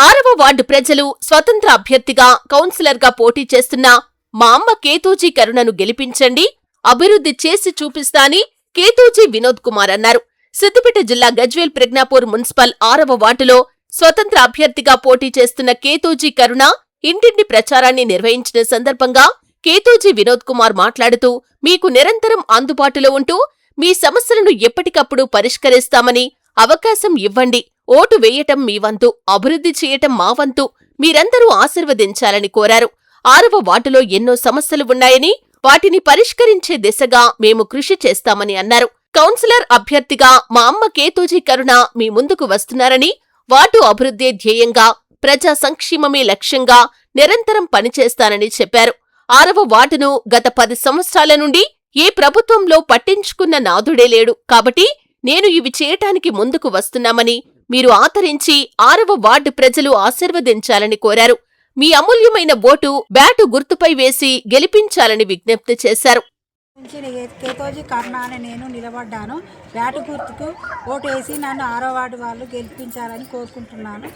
ఆరవ వార్డు ప్రజలు స్వతంత్ర అభ్యర్థిగా కౌన్సిలర్గా పోటీ చేస్తున్న మా అమ్మ కేతూజీ కరుణను గెలిపించండి అభివృద్ధి చేసి చూపిస్తాని కేతూజీ వినోద్ కుమార్ అన్నారు. సిద్దిపేట జిల్లా గజ్వేల్ ప్రజ్ఞాపూర్ మున్సిపల్ ఆరవ వార్డులో స్వతంత్ర అభ్యర్థిగా పోటీ చేస్తున్న కేతూజీ కరుణ ఇంటింటి ప్రచారాన్ని నిర్వహించిన సందర్భంగా కేతూజీ వినోద్ కుమార్ మాట్లాడుతూ మీకు నిరంతరం అందుబాటులో ఉంటూ మీ సమస్యలను ఎప్పటికప్పుడు పరిష్కరిస్తామని అవకాశం ఇవ్వండి. ఓటు వేయటం మీ వంతు అభివృద్ధి చేయటం మా వంతు మీరందరూ ఆశీర్వదించాలని కోరారు. ఆరవ వార్డులో ఎన్నో సమస్యలు ఉన్నాయని వాటిని పరిష్కరించే దిశగా మేము కృషి చేస్తామని అన్నారు. కౌన్సిలర్ అభ్యర్థిగా మా అమ్మ కేతూజీ కరుణ మీ ముందుకు వస్తున్నారని వార్డు అభివృద్ధే ధ్యేయంగా ప్రజా సంక్షేమమే లక్ష్యంగా నిరంతరం పనిచేస్తానని చెప్పారు. ఆరవ వార్డును గత పది సంవత్సరాల నుండి ఏ ప్రభుత్వంలో పట్టించుకున్న నాదుడే లేడు కాబట్టి నేను ఇవి చేయటానికి ముందుకు వస్తున్నామని మీరు ఆదరించి ఆరవ వార్డు ప్రజలు ఆశీర్వదించాలని కోరారు. మీ అమూల్యమైన ఓటు బ్యాటు గుర్తుపై వేసి గెలిపించాలని విజ్ఞప్తి చేశారు. కేతోజీ కర్ణ అని నేను నిలబడ్డాను. బ్యాటు గుర్తుకు ఓటు వేసి నన్ను ఆరో వార్డు వాళ్ళు గెలిపించాలని కోరుకుంటున్నాను.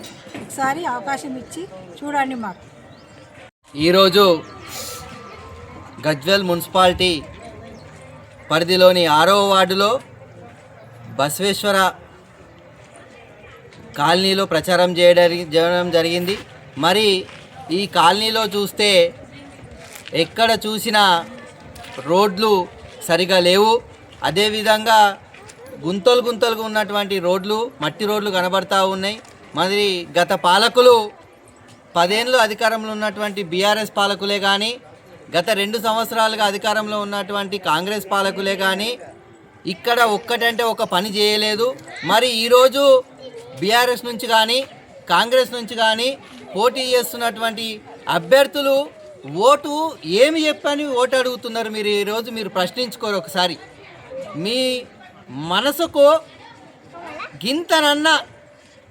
ఒకసారి అవకాశం ఇచ్చి చూడండి మాకు. ఈరోజు గజ్వెల్ మున్సిపాలిటీ పరిధిలోని ఆరవ వార్డులో బసవేశ్వర కాలనీలో ప్రచారం చేయడం చేయడం జరిగింది. మరి ఈ కాలనీలో చూస్తే ఎక్కడ చూసినా రోడ్లు సరిగా లేవు. అదేవిధంగా గుంతలు గుంతలుగా ఉన్నటువంటి రోడ్లు మట్టి రోడ్లు కనబడతా ఉన్నాయి. మరి గత పాలకులు పదేళ్ళు అధికారంలో ఉన్నటువంటి బీఆర్ఎస్ పాలకులే కానీ గత రెండు సంవత్సరాలుగా అధికారంలో ఉన్నటువంటి కాంగ్రెస్ పాలకులే కానీ ఇక్కడ ఒక్కటంటే ఒక పని చేయలేదు. మరి ఈరోజు బీఆర్ఎస్ నుంచి కానీ కాంగ్రెస్ నుంచి కానీ పోటీ చేస్తున్నటువంటి అభ్యర్థులు ఓటు ఏమి చెప్పని ఓటు అడుగుతున్నారు మీరు ఈరోజు మీరు ప్రశ్నించుకోరు ఒకసారి. మీ మనసుకు గింతనన్న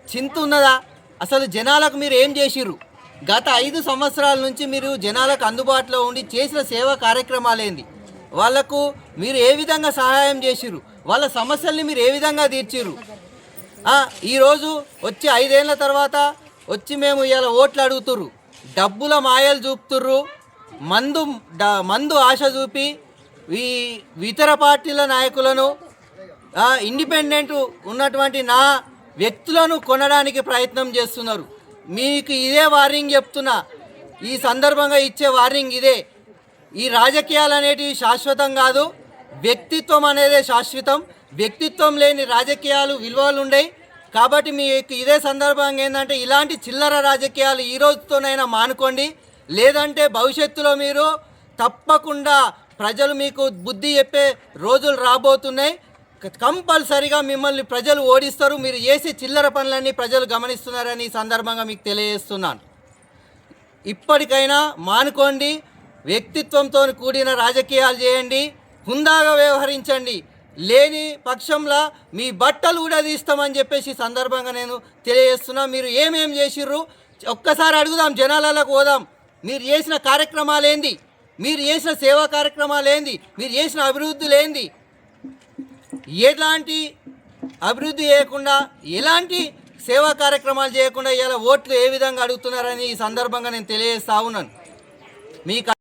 చింత ఉన్నదా? అసలు జనాలకు మీరు ఏం చేసిర్రు? గత ఐదు సంవత్సరాల నుంచి మీరు జనాలకు అందుబాటులో ఉండి చేసిన సేవా కార్యక్రమాలేంది? వాళ్ళకు మీరు ఏ విధంగా సహాయం చేసిర్రు? వాళ్ళ సమస్యల్ని మీరు ఏ విధంగా తీర్చిర్రు? ఈరోజు వచ్చి ఐదేళ్ళ తర్వాత వచ్చి మేము ఇలా ఓట్లు అడుగుతుర్రు. డబ్బుల మాయలు చూపుతుర్రు. మందు మందు ఆశ చూపి ఈ ఇతర పార్టీల నాయకులను ఇండిపెండెంట్ ఉన్నటువంటి నా వ్యక్తులను కొనడానికి ప్రయత్నం చేస్తున్నారు. మీకు ఇదే వార్నింగ్ చెప్తున్నా. ఈ సందర్భంగా ఇచ్చే వార్నింగ్ ఇదే. ఈ రాజకీయాలు అనేటివి శాశ్వతం కాదు. వ్యక్తిత్వం అనేదే శాశ్వతం. వ్యక్తిత్వం లేని రాజకీయాలు విలువలు ఉండయి. కాబట్టి మీకు ఇదే సందర్భంగా ఏంటంటే ఇలాంటి చిల్లర రాజకీయాలు ఈ రోజుతోనైనా మానుకోండి. లేదంటే భవిష్యత్తులో మీరు తప్పకుండా ప్రజలు మీకు బుద్ధి చెప్పే రోజులు రాబోతున్నాయి. కంపల్సరీగా కంపల్సరిగా మిమ్మల్ని ప్రజలు ఓడిస్తారు. మీరు చేసే చిల్లర పనులన్నీ ప్రజలు గమనిస్తున్నారని ఈ సందర్భంగా మీకు తెలియజేస్తున్నాను. ఇప్పటికైనా మానుకోండి. వ్యక్తిత్వంతో కూడిన రాజకీయాలు చేయండి. హుందాగా వ్యవహరించండి. లేని పక్షంలో మీ బట్టలు కూడా తీస్తామని చెప్పేసి ఈ సందర్భంగా నేను తెలియజేస్తున్నా. మీరు ఏమేం చేసిర్రు? ఒక్కసారి అడుగుదాం జనాలకు పోదాం. మీరు చేసిన కార్యక్రమాలు ఏంది మీరు చేసిన సేవా కార్యక్రమాలు ఏంది మీరు చేసిన అభివృద్ధి లేంది ఎలాంటి అభివృద్ధి చేయకుండా ఎలాంటి సేవా కార్యక్రమాలు చేయకుండా ఇలా ఓట్లు ఏ విధంగా అడుగుతున్నారని ఈ సందర్భంగా నేను తెలియజేస్తా ఉన్నాను. మీ